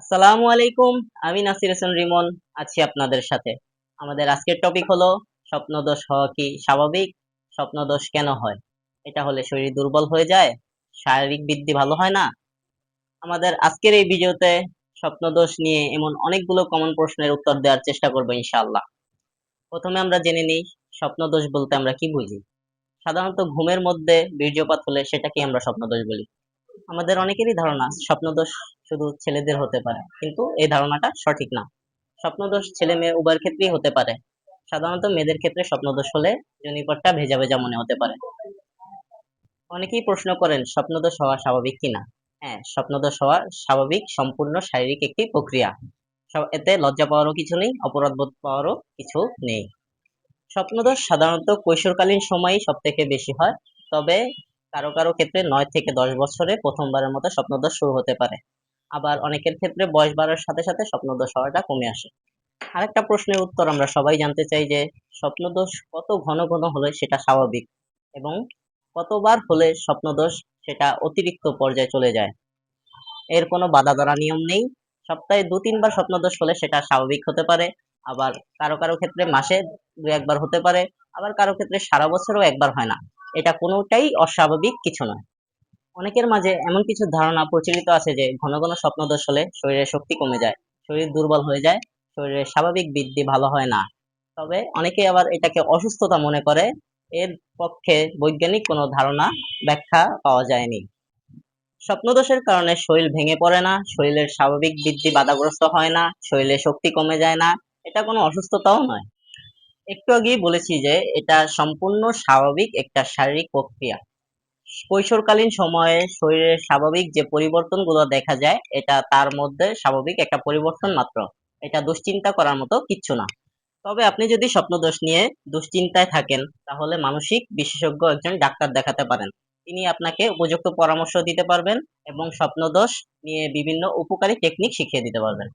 আসসালামু আলাইকুম, আমি নাসির হোসেন রিমন, আছি আপনাদের সাথে। আমাদের আজকের টপিক হলো, স্বপ্নদোষ হওয়া কি স্বাভাবিক, স্বপ্নদোষ কেন হয়? এটা হলে শরীর দুর্বল হয়ে যায়, শারীরিক বৃদ্ধি ভালো হয় না? আমাদের আজকের এই ভিডিওতে স্বপ্নদোষ নিয়ে এমন অনেকগুলো কমন প্রশ্নের উত্তর দেওয়ার চেষ্টা করব ইনশাআল্লাহ। প্রথমে আমরা জেনে নিই, স্বপ্নদোষ বলতে আমরা কি বুঝি? সাধারণত ঘুমের মধ্যে বীর্যপাত হলে সেটাকে আমরা স্বপ্নদোষ বলি। আমাদের অনেকেরই ধারণা, স্বপ্নদোষ শুধু ছেলেদের হতে পারে। কিন্তু এই ধারণাটা সঠিক না। স্বপ্নদোষ ছেলে মেয়ে উভয়ের ক্ষেত্রেই হতে পারে। সাধারণত মেয়েদের ক্ষেত্রে স্বপ্নদোষ হলে জনিপটটা ভেজা ভেজা মনে হতে পারে। অনেকেই প্রশ্ন করেন, স্বপ্নদোষ হওয়া স্বাভাবিক কিনা? হ্যাঁ স্বপ্নদোষ হওয়া স্বাভাবিক, সম্পূর্ণ শারীরিক একটি প্রক্রিয়া। এতে লজ্জা পাওয়ারও কিছু নেই, অপরাধ বোধ পাওয়ারও কিছু নেই। স্বপ্নদোষ সাধারণত কৈশোরকালীন সময়ই সব থেকে বেশি হয়, তবে কারও কারও ক্ষেত্রে নয় থেকে দশ বছরে প্রথমবারের মতো স্বপ্নদোষ শুরু হতে পারে। আবার অনেকের ক্ষেত্রে বয়স বাড়ার সাথে সাথে স্বপ্নদোষ হওয়াটা কমে আসে। আরেকটা প্রশ্নের উত্তর আমরা সবাই জানতে চাই যে, স্বপ্নদোষ কত ঘন ঘন হলে সেটা স্বাভাবিক এবং কতবার হলে স্বপ্নদোষ সেটা অতিরিক্ত পর্যায়ে চলে যায়? এর কোনো বাধা ধরা নিয়ম নেই। সপ্তাহে দু, তিনবার স্বপ্নদোষ হলে সেটা স্বাভাবিক হতে পারে। আবার কারও কারও ক্ষেত্রে মাসে দু, একবার হতে পারে। আবার কারও ক্ষেত্রে সারা বছরও একবার হয় না। এটা কোনোটাই অস্বাভাবিক কিছু নয়। অনেকের মাঝে এমন কিছু ধারণা প্রচলিত আছে যে ঘন ঘন স্বপ্নদোষ হলে শরীরের শক্তি কমে যায়, শরীর দুর্বল হয়ে যায়, শরীরের স্বাভাবিক বৃদ্ধি ভালো হয় না। তবে অনেকে আবার এটাকে অসুস্থতা মনে করে, এর পক্ষে বৈজ্ঞানিক কোনো ধারণা, ব্যাখ্যা পাওয়া যায়নি। স্বপ্নদোষের কারণে শরীর ভেঙে পড়ে না, শরীরের স্বাভাবিক বৃদ্ধি বাধাগ্রস্ত হয় না শরীরে শক্তি কমে যায় না, এটা কোনো অসুস্থতাও নয়। একটু আগেই বলেছি যে এটা সম্পূর্ণ স্বাভাবিক একটা শারীরিক প্রক্রিয়া। কৈশোরকালীন সময়ে শরীরের স্বাভাবিক যে পরিবর্তনগুলো দেখা যায়, এটা তার মধ্যে স্বাভাবিক একটা পরিবর্তন মাত্র। এটা দুশ্চিন্তা করার মতো কিচ্ছু না। তবে আপনি যদি স্বপ্নদোষ নিয়ে দুশ্চিন্তায় থাকেন, তাহলে মানসিক বিশেষজ্ঞ একজন ডাক্তার দেখাতে পারেন। তিনি আপনাকে উপযুক্ত পরামর্শ দিতে পারবেন এবং স্বপ্নদোষ নিয়ে বিভিন্ন উপকারী টেকনিক শিখিয়ে দিতে পারবেন।